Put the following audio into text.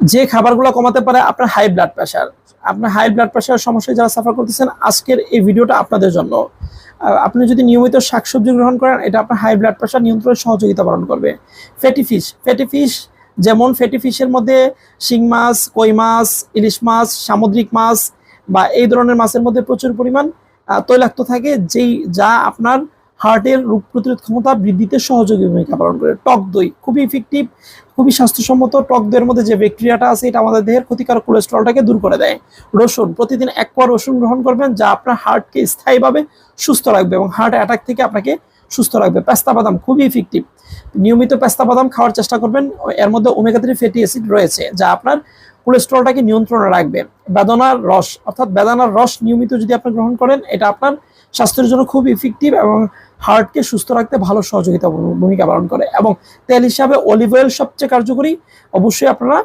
যে খাবারগুলো কমাতে পারে আপনার হাই ব্লাড প্রেশার আপনার হাই ব্লাড প্রেশারের সমস্যায় যারা সাফার করতেছেন, আজকের এই ভিডিওটা আপনাদের জন্য। আপনি যদি নিয়মিত শাকসবজি গ্রহণ করেন, এটা আপনার হাই ব্লাড প্রেশার নিয়ন্ত্রণে সহযোগিতা পালন করবে। ফ্যাটি ফিশ ফ্যাটি ফিশ যেমন ফ্যাটি ফিশের মধ্যে শিং মাছ, কই মাছ, ইলিশ মাছ, সামুদ্রিক মাছ বা এই ধরনের মাছের মধ্যে প্রচুর পরিমাণ তৈলাক্ত থাকে, যেই, যা আপনার হার্টের রোগ প্রতিরোধ ক্ষমতা বৃদ্ধিতে সহযোগী ভূমিকা পালন করে। টক দই খুবই ইফেক্টিভ খুবই স্বাস্থ্যসম্মত। টক দইয়ের মধ্যে যে ব্যাকটেরিয়াটা আছে, এটা আমাদের দেহের ক্ষতিকারক কোলেস্ট্রলটাকে দূর করে দেয়। রসুন, প্রতিদিন এক কোয়া রসুন গ্রহণ করবেন, যা আপনার হার্টকে স্থায়ীভাবে সুস্থ রাখবে এবং হার্ট অ্যাটাক থেকে আপনাকে সুস্থ রাখবে। পেস্তা বাদাম খুবই ইফেক্টিভ নিয়মিত পেস্তা বাদাম খাওয়ার চেষ্টা করবেন। এর মধ্যে ওমেগা থ্রি ফ্যাটি অ্যাসিড রয়েছে, যা আপনার কোলেস্ট্রলটাকে নিয়ন্ত্রণে রাখবে। বেদনার রস, অর্থাৎ বেদানার রস নিয়মিত যদি আপনি গ্রহণ করেন, এটা আপনার স্বাস্থ্যের জন্য খুব ইফেক্টিভ এবং হার্টকে সুস্থ রাখতে ভালো সহযোগিতা ভূমিকা পালন করে। এবং তেল হিসাবে অলিভ অয়েল সবচেয়ে কার্যকরী। অবশ্যই আপনারা